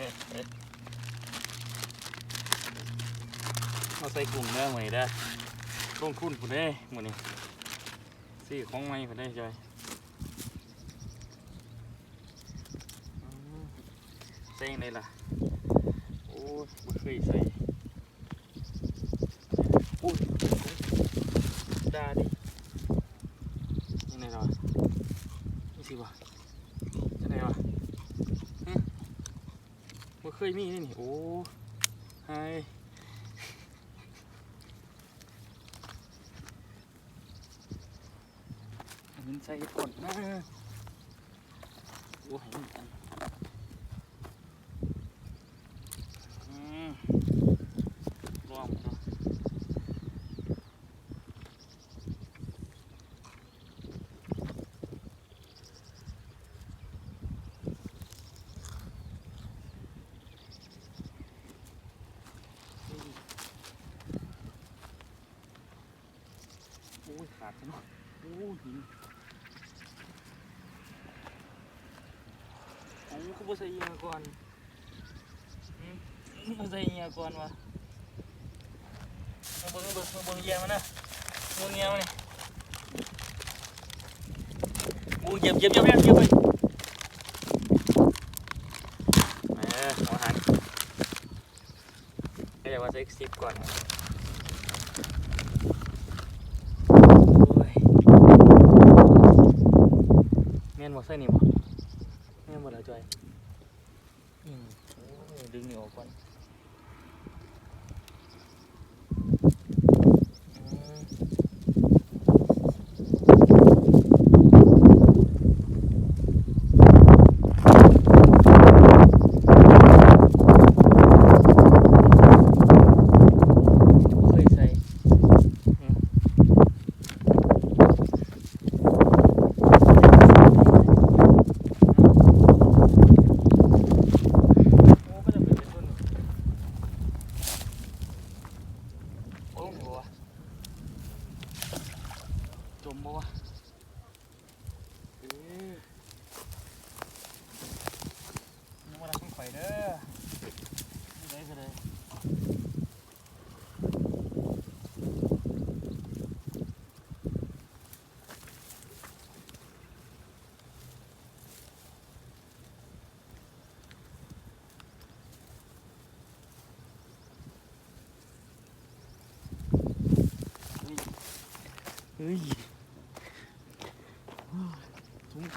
มาใส่กุ้งเด้อมื้อนี้เด้อลงทุนพุ่นเด้มือนี้ซื้อของใหม่พุ่นเด้จอยอืมใส่ยังไงล่ะ โอ้ยบ่เคยใส่โอ้ยดาดิยังไงล่ะนี่สิวะยังไงวะ เคยมีนี่นี่โอ้ไฮเอามันใส่ก่อนนะโอ้ยมันกันอืมรวมเนาะโอ้ยขาดซะหน่อยโอ้หินโอ้ยเขาบ่ใส่เอียก่อนมาใส่เงียก่อนวะมาเบิ่งมาเบิ่งมาเบิ่งเงียมันนะเบิ่งเงียมันนี่โอ้เหยียบเหยียบเหยียบเหยียบเยียบไปเออหัวหันก็เดี๋ยวว่าใส่ซิปก่อนโอ้ยแม่ นบ่ใส่นี่บ่แม่นบ่แล้วจอยอืมโอ้ยดึงนี่ออกก่อน อืมเคยใส่อืมโอ้ก็จะเป็นเป็นรุ่นโอ้โหวะ จม บ่วะเอ้ยนึกว่าเราต้องข่อยเด้อนี่ได้ก็ได้เฮ้ย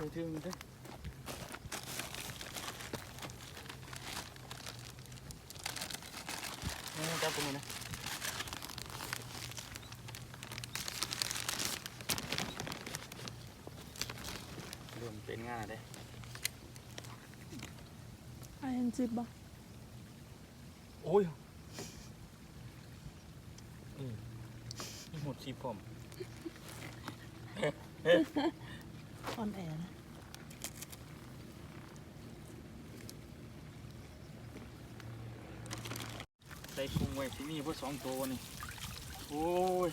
ถุงใส่ถึงเด้อนี่จับตรงนี้นะเริ่มเป็นงานแล้วเด้ไอเอ็นจิบบ่โอ้ยอืมนี่หมดชีพผม ออนแอร์นะใส่พุงไว้ที่นี่เพื่อสองตัวนี่โอ้ย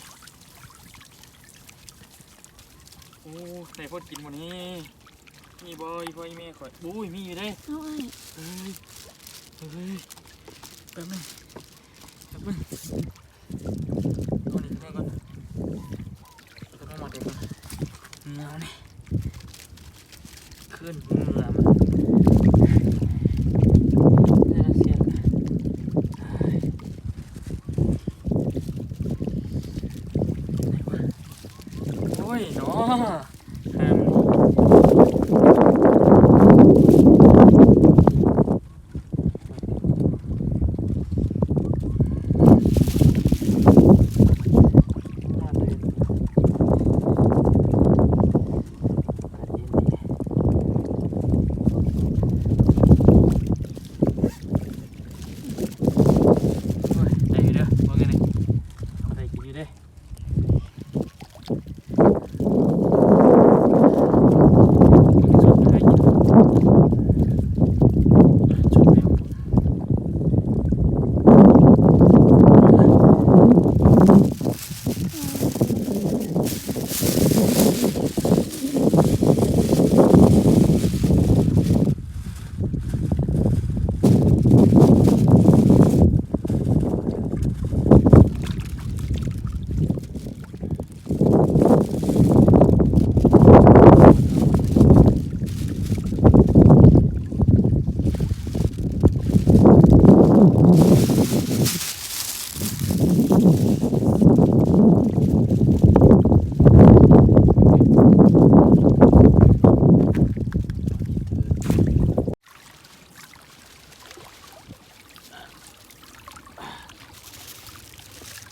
โอ้ยในพอดกินวันนี้มีบอยบอยแม่ข่อยโอ้ยมีอยู่ได้เอาไอ้เฮ้ยเฮ้ยแป๊บนึงแป๊บนึงเอานี่ขึ้นมาก่อนเอาตัวน้องมาเดี๋ยวก่อนเงานี่ ขึ้นเหงื่อมันได้แล้วเสียงเฮ้ยนวะโอ้ยเนาะ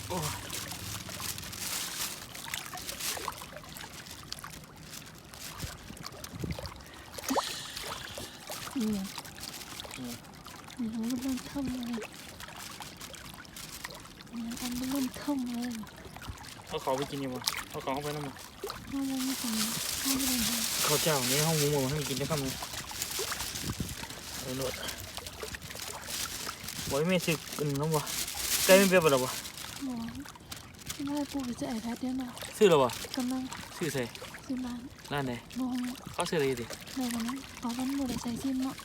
เนี่ยมันเริ่มท่อมเลยมันอันริ่มท่อมเลยเอาขอไปกินยังวะเขาของไปน้ำมันเอาไปไม่กินเอาไปเลยข้าวเจ้าเนี่ยห้องหมูหมูให้มันกินได้ข้าวมันเอาหนวดไว้ไม่ถึกนน้ำวะใกล้ไม่เปรี้ยวหรอวะ หมอที่แม่ปู่จะแอบแท้เดียวนะซื้อหรอบ่กำลังซื้อใส่ซื้อร้านร้านไหนมองเขาซื้ออะไรดิในวันนั้นเอาวันหมดใส่ซิมเนาะ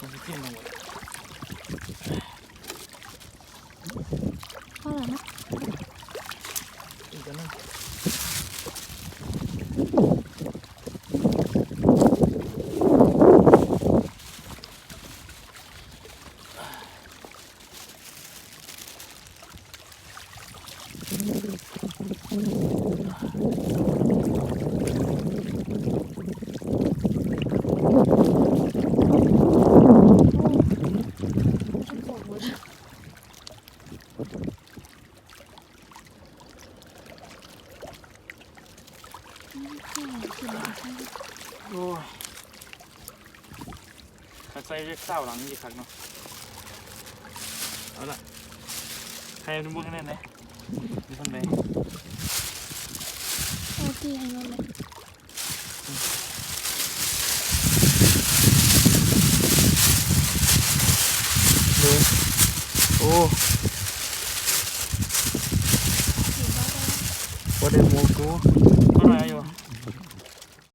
มันสิขึ้นมาหมด เพราะอะไรนะ อีกอันนึง โอ้ยถ้าใส่เล็กเศร้าหลังนี่คักเนาะ เอาละใครดูบุกกันแน่ไหนดูคนไหน โอ้ที่ให้